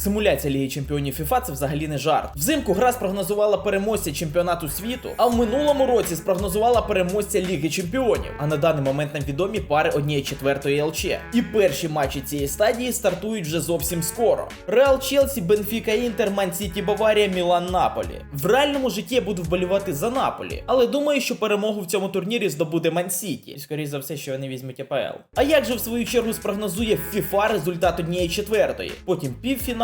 Симуляція Ліги Чемпіонів FIFA це взагалі не жарт. Взимку гра спрогнозувала переможця чемпіонату світу, а в минулому році спрогнозувала переможця Ліги Чемпіонів. А на даний момент нам відомі пари однієї четвертої ЛЧ. І перші матчі цієї стадії стартують вже зовсім скоро. Реал Челсі, Бенфіка Інтер, Ман Сіті Баварія, Мілан Наполі. В реальному житті я буду вболівати за Наполі, але думаю, що перемогу в цьому турнірі здобуде Ман Сіті. І скоріше за все, що вони візьмуть АПЛ. А як же в свою чергу спрогнозує FIFA результат однієї четвертої, потім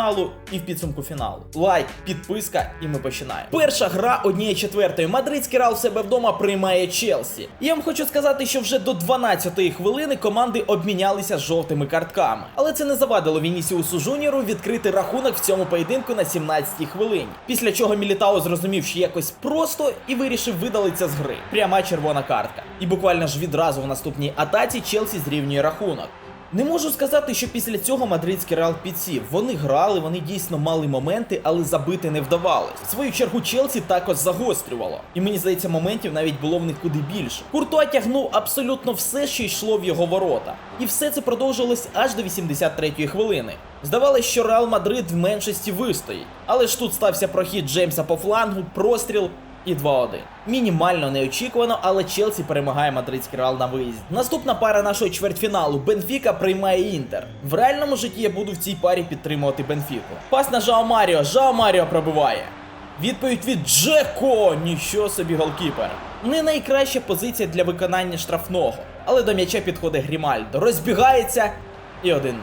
півфіналу і в підсумку фіналу. Лайк, підписка, і ми починаємо. Перша гра однієї четвертої. Мадридський Реал себе вдома приймає Челсі. Я вам хочу сказати, що вже до 12-ї хвилини команди обмінялися жовтими картками. Але це не завадило Вінісіусу Жуніору відкрити рахунок в цьому поєдинку на 17-й хвилині. Після чого Мілітао зрозумів, що якось просто і вирішив видалитися з гри. Пряма червона картка. І буквально ж відразу в наступній атаці Челсі зрівнює рахунок. Не можу сказати, що після цього мадридський реал підсів. Вони грали, вони дійсно мали моменти, але забити не вдавалось. В свою чергу Челсі також загострювало. І мені здається, моментів навіть було в них куди більше. Куртуа тягнув абсолютно все, що йшло в його ворота. І все це продовжилось аж до 83-ї хвилини. Здавалось, що Реал Мадрид в меншості вистоїть. Але ж тут стався прохід Джеймса по флангу, простріл і 2-1. Мінімально неочікувано, але Челсі перемагає мадридський реал на виїзді. Наступна пара нашого чвертьфіналу Бенфіка приймає Інтер. В реальному житті я буду в цій парі підтримувати Бенфіку. Пас на Жао Маріо. Жао Маріо пробиває. Відповідь від Джеко! Ніщо собі голкіпер. Не найкраща позиція для виконання штрафного. Але до м'яча підходить Грімальдо. Розбігається і 1-0.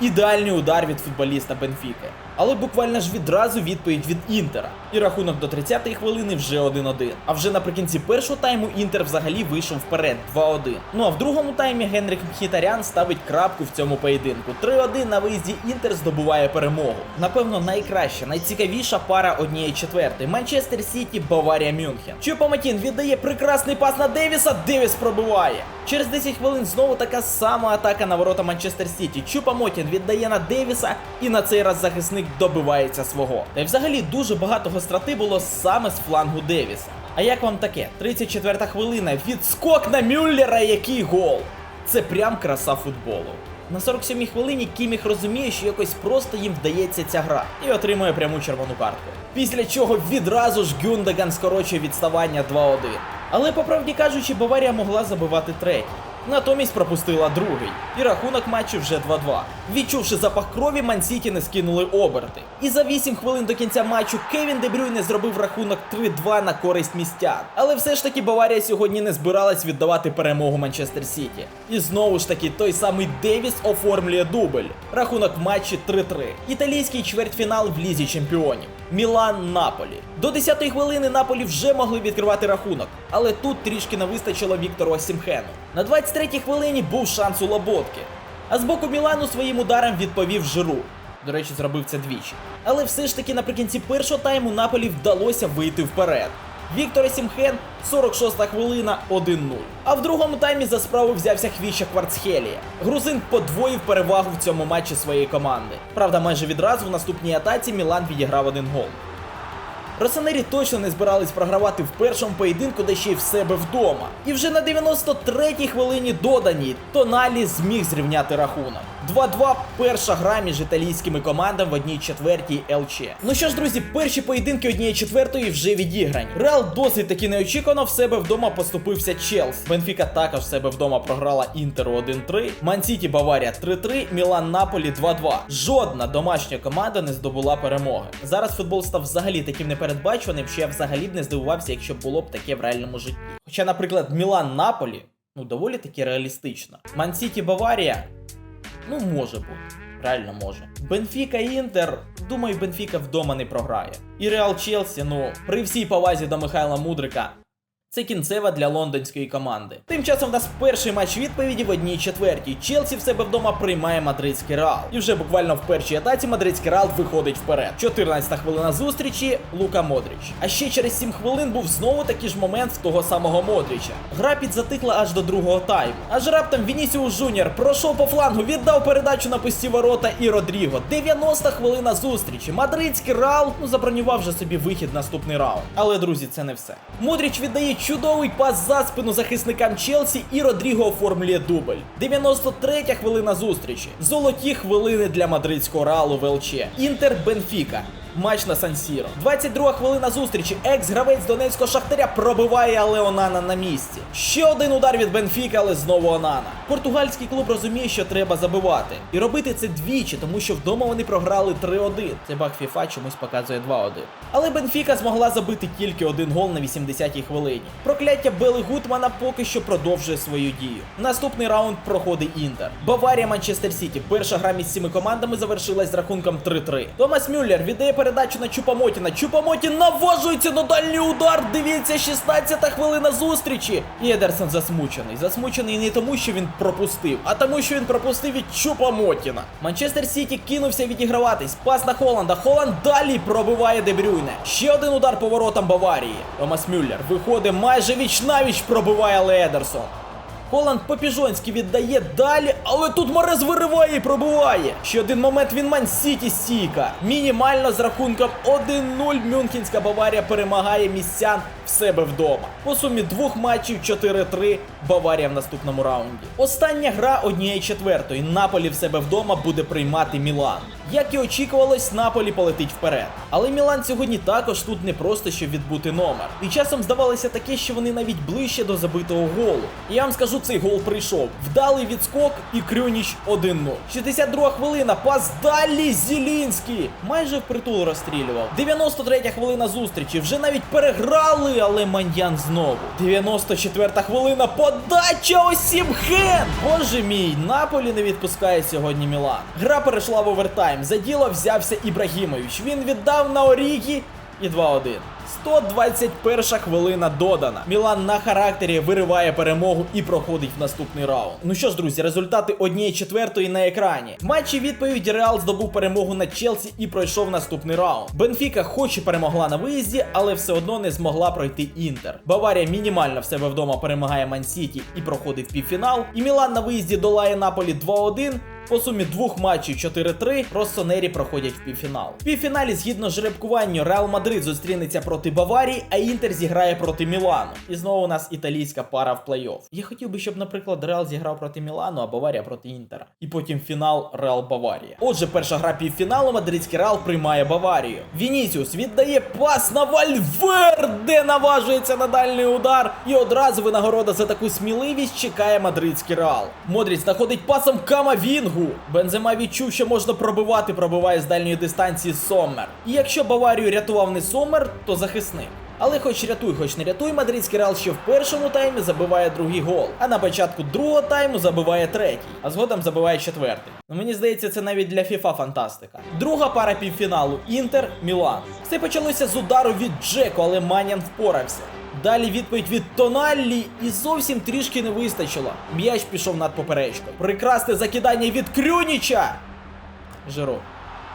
Ідеальний удар від футболіста Бенфіки. Але буквально ж відразу відповідь від Інтера. І рахунок до 30-ї хвилини вже 1-1. А вже наприкінці першого тайму Інтер взагалі вийшов вперед 2-1. Ну а в другому таймі Генрік Мхітарян ставить крапку в цьому поєдинку. 3-1 на виїзді Інтер здобуває перемогу. Напевно, найкраща, найцікавіша пара однієї четвертої. Манчестер Сіті, Баварія Мюнхен. Чупоматін віддає прекрасний пас на Девіса. Девіс пробиває. Через 10 хвилин знову така сама атака на ворота Манчестер Сіті. Чупамотін віддає на Девіса, і на цей раз захисник добивається свого. Та й взагалі дуже багато гостроти було саме з флангу Девіса. А як вам таке? 34 хвилина, відскок на Мюллера, який гол! Це прям краса футболу. На 47-й хвилині Кіміх розуміє, що якось просто їм вдається ця гра, і отримує пряму червону картку. Після чого відразу ж Гюндаган скорочує відставання 2-1. Але по правді кажучи, Баварія могла забивати третій. Натомість пропустила другий, і рахунок матчу вже 2-2. Відчувши запах крові, Мансіті не скинули оберти. І за 8 хвилин до кінця матчу Кевін Дебрюйне зробив рахунок 3-2 на користь містян. Але все ж таки Баварія сьогодні не збиралась віддавати перемогу Манчестер Сіті. І знову ж таки той самий Девіс оформлює дубль. Рахунок в матчі 3-3. Італійський чвертьфінал в лізі чемпіонів. Мілан Наполі. До 10-ї хвилини Наполі вже могли відкривати рахунок, але тут трішки не вистачило Віктору Осімхену. На 23-й хвилині був шанс у Лоботки. А з боку Мілану своїм ударом відповів Жиру. До речі, зробив це двічі. Але все ж таки наприкінці першого тайму Наполі вдалося вийти вперед. Віктор Сімхен, 46-та хвилина, 1-0. А в другому таймі за справу взявся Хвіща Кварцхелія. Грузин подвоїв перевагу в цьому матчі своєї команди. Правда, майже відразу в наступній атаці Мілан відіграв один гол. Росонері точно не збирались програвати в першому поєдинку, де ще й в себе вдома. І вже на 93-й хвилині додані Тоналі зміг зрівняти рахунок. 2-2 перша гра між італійськими командами в одній четвертій ЛЧ. Ну що ж, друзі, перші поєдинки однієї четвертої вже відіграні. Реал досить таки неочікувано в себе вдома поступився Челсі. Бенфіка також в себе вдома програла Інтеру 1-3. Мансіті Баварія 3-3, Мілан Наполі 2-2. Жодна домашня команда не здобула перемоги. Зараз футбол став взагалі таким непередбачуваним, що я взагалі б не здивувався, якщо було б таке в реальному житті. Хоча, наприклад, Мілан Наполі. Ну, доволі таки реалістично. Мансіті Баварія Ну, може бути. Реально може. Бенфіка Інтер. Думаю, Бенфіка вдома не програє. І Реал Челсі, ну, при всій повазі до Михайла Мудрика. Це кінцева для лондонської команди. Тим часом в нас перший матч відповіді в одній четвертій. Челсі в себе вдома приймає мадридський реал. І вже буквально в першій атаці мадридський реал виходить вперед. 14 хвилина зустрічі Лука Модріч. А ще через 7 хвилин був знову такий ж момент в того самого Модріча. Гра підзатикла аж до другого тайму. Аж раптом Вінісіус Жуніор пройшов по флангу, віддав передачу на пусті ворота і Родріго. 90 хвилина зустрічі. Мадридський реал ну забронював вже собі вихід наступний раунд. Але друзі, це не все. Модріч віддає Чудовий пас за спину захисникам Челсі і Родріго оформлює дубль. 93 хвилина зустрічі. Золоті хвилини для мадридського реалу Велче Інтер Бенфіка. Матч на Сан-Сіро. 22 хвилина зустрічі. Екс-гравець Донецького Шахтаря пробиває, але Онана на місці. Ще один удар від Бенфіка, але знову Онана. Португальський клуб розуміє, що треба забивати. І робити це двічі, тому що вдома вони програли 3-1. Це баг FIFA чомусь показує 2-1. Але Бенфіка змогла забити тільки один гол на 80-й хвилині. Прокляття Бели Гутмана поки що продовжує свою дію. Наступний раунд проходить Інтер. Баварія Манчестер Сіті. Перша гра між цими командами завершилась з рахунком 3-3. Томас Мюллер віддає передачу на Чупамотіна. Чупамотін наважується на дальній удар. Дивіться, 16-та хвилина зустрічі. І Едерсон засмучений. Засмучений не тому, що він пропустив, а тому, що він пропустив від Чупамотіна. Манчестер Сіті кинувся відіграватись. Пас на Холланда. Холланд далі пробиває Дебрюйне. Ще один удар по воротам Баварії. Томас Мюллер виходить майже віч навіч пробиває але Холланд по-піжонськи віддає далі, але тут Морез вириває і пробиває. Ще один момент він Ман Сіті стійка. Мінімально з рахунком 1-0 Мюнхенська Баварія перемагає містян в себе вдома. По сумі двох матчів 4-3 Баварія в наступному раунді. Остання гра однієї четвертої. Наполі в себе вдома буде приймати Мілан. Як і очікувалось, Наполі полетить вперед. Але Мілан сьогодні також тут не просто щоб відбути номер. І часом здавалося таке, що вони навіть ближче до забитого голу. І я вам скажу, цей гол прийшов. Вдалий відскок і Крюніч 1-0. 62 хвилина, пас далі Зілінський. Майже впритул розстрілював. 93 хвилина зустрічі. Вже навіть переграли, але Маньян знову. 94 хвилина, подача Осімхен! Боже мій, Наполі не відпускає сьогодні Мілан. Гра перейшла в овертайм. За діло взявся Ібрагімович. Він віддав на Орігі і 2-1. 121 хвилина додана. Мілан на характері вириває перемогу і проходить в наступний раунд. Ну що ж, друзі, результати однієї четвертої на екрані. В матчі відповідь Реал здобув перемогу над Челсі і пройшов наступний раунд. Бенфіка хоч і перемогла на виїзді, але все одно не змогла пройти Інтер. Баварія мінімально в себе вдома перемагає Ман-Сіті і проходить в півфінал. І Мілан на виїзді долає Наполі 2-1. По сумі двох матчів 4-3 Россонері проходять в півфінал. В півфіналі, згідно жеребкуванню, Реал Мадрид зустрінеться проти Баварії, а Інтер зіграє проти Мілану. І знову у нас італійська пара в плей-офф. Я хотів би, щоб, наприклад, Реал зіграв проти Мілану, а Баварія проти Інтера. І потім фінал Реал Баварія. Отже, перша гра півфіналу мадридський Реал приймає Баварію. Вінісіус віддає пас на Вальверде, наважується на дальній удар. І одразу винагорода за таку сміливість чекає мадридський Реал. Модріч знаходить пасом Камавінгу. Бензема відчув, що можна пробивати, пробиває з дальньої дистанції Соммер. І якщо Баварію рятував не Соммер, то захисник. Але хоч рятуй, хоч не рятуй, мадридський Реал ще в першому таймі забиває другий гол, а на початку другого тайму забиває третій, а згодом забиває четвертий. Ну мені здається, це навіть для FIFA фантастика. Друга пара півфіналу Інтер Мілан. Все почалося з удару від Джеко, але Манян впорався. Далі відповідь від Тоналлі і зовсім трішки не вистачило. М'яч пішов над поперечкою. Прекрасне закидання від Крюніча. Жиру.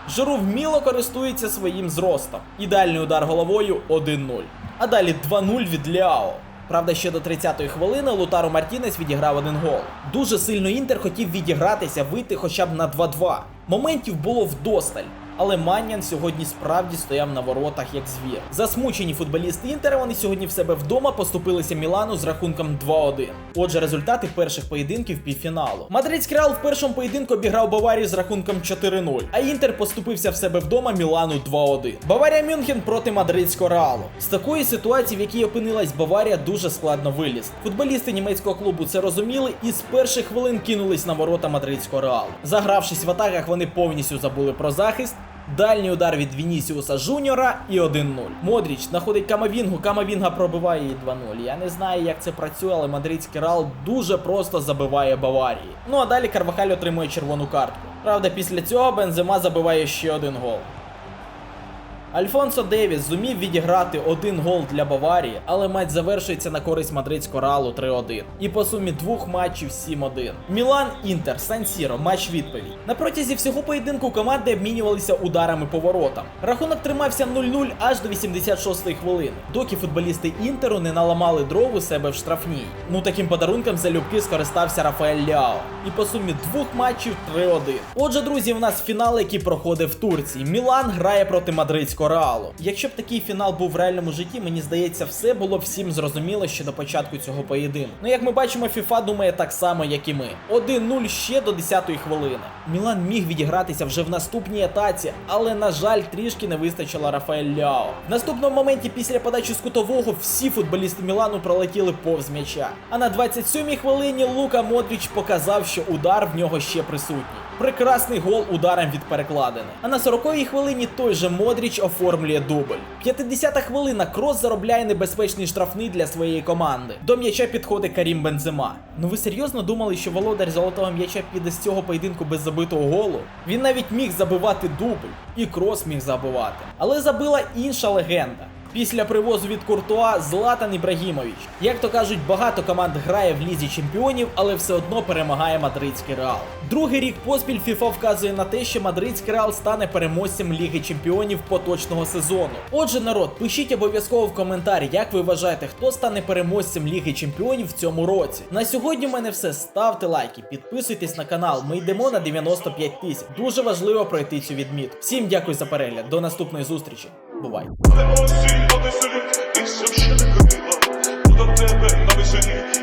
Жиру вміло користується своїм зростом. Ідеальний удар головою 1-0. А далі 2-0 від Ляо. Правда, ще до 30-ї хвилини Лутаро Мартінес відіграв один гол. Дуже сильно Інтер хотів відігратися, вийти хоча б на 2-2. Моментів було вдосталь. Але Маннян сьогодні справді стояв на воротах як звір. Засмучені футболісти Інтера вони сьогодні в себе вдома поступилися Мілану з рахунком 2-1. Отже, результати перших поєдинків півфіналу. Мадридський Реал в першому поєдинку обіграв Баварію з рахунком 4-0, а Інтер поступився в себе вдома Мілану 2-1. Баварія Мюнхен проти мадридського Реалу. З такої ситуації, в якій опинилась Баварія, дуже складно вилізти. Футболісти німецького клубу це розуміли і з перших хвилин кинулись на ворота мадридського Реалу. Загравшись в атаках, вони повністю забули про захист. Дальній удар від Вінісіуса Жуніора і 1-0. Модріч знаходить Камавінгу, Камавінга пробиває її 2-0. Я не знаю, як це працює, але мадридський Рал дуже просто забиває Баварії. Ну а далі Карвахаль отримує червону картку. Правда, після цього Бензема забиває ще один гол. Альфонсо Девіс зумів відіграти один гол для Баварії, але матч завершується на користь мадридського Реалу 3-1. І по сумі двох матчів 7-1. Мілан Інтер, Сан Сіро, матч відповідь. На протязі всього поєдинку команди обмінювалися ударами по воротам. Рахунок тримався 0-0 аж до 86-ї хвилини, доки футболісти Інтеру не наламали дров у себе в штрафній. Ну таким подарунком залюбки скористався Рафаель Ляо. І по сумі двох матчів 3-1. Отже, друзі, у нас фінал, який проходить в Турції. Мілан грає проти мадридського реалу. Якщо б такий фінал був в реальному житті, мені здається, все було всім зрозуміло ще до початку цього поєдинку. Ну як ми бачимо, FIFA думає так само, як і ми. 1-0 ще до 10-ї хвилини. Мілан міг відігратися вже в наступній атаці, але на жаль, трішки не вистачило Рафаель Ляо. В наступному моменті після подачі з кутового всі футболісти Мілану пролетіли повз м'яча. А на 27-й хвилині Лука Модріч показав, що удар в нього ще присутній. Прекрасний гол ударом від перекладини. А на 40-й хвилині той же Модріч оформлює дубль. 50-та хвилина Крос заробляє небезпечний штрафний для своєї команди. До м'яча підходить Карім Бензема. Ну ви серйозно думали, що володар золотого м'яча піде з цього поєдинку без забитого голу? Він навіть міг забивати дубль, і Крос міг забивати. Але забила інша легенда. Після привозу від Куртуа Златан Ібрагімович. Як то кажуть, багато команд грає в лізі чемпіонів, але все одно перемагає мадридський реал. Другий рік поспіль FIFA вказує на те, що мадридський реал стане переможцем Ліги Чемпіонів поточного сезону. Отже, народ, пишіть обов'язково в коментарі, як ви вважаєте, хто стане переможцем Ліги Чемпіонів в цьому році. На сьогодні в мене все. Ставте лайки, підписуйтесь на канал. Ми йдемо на 95 тисяч. Дуже важливо пройти цю відмітку. Всім дякую за перегляд. До наступної зустрічі. Бувай! Але осінь, а не селі, і ще не ходила, до тебе на весені.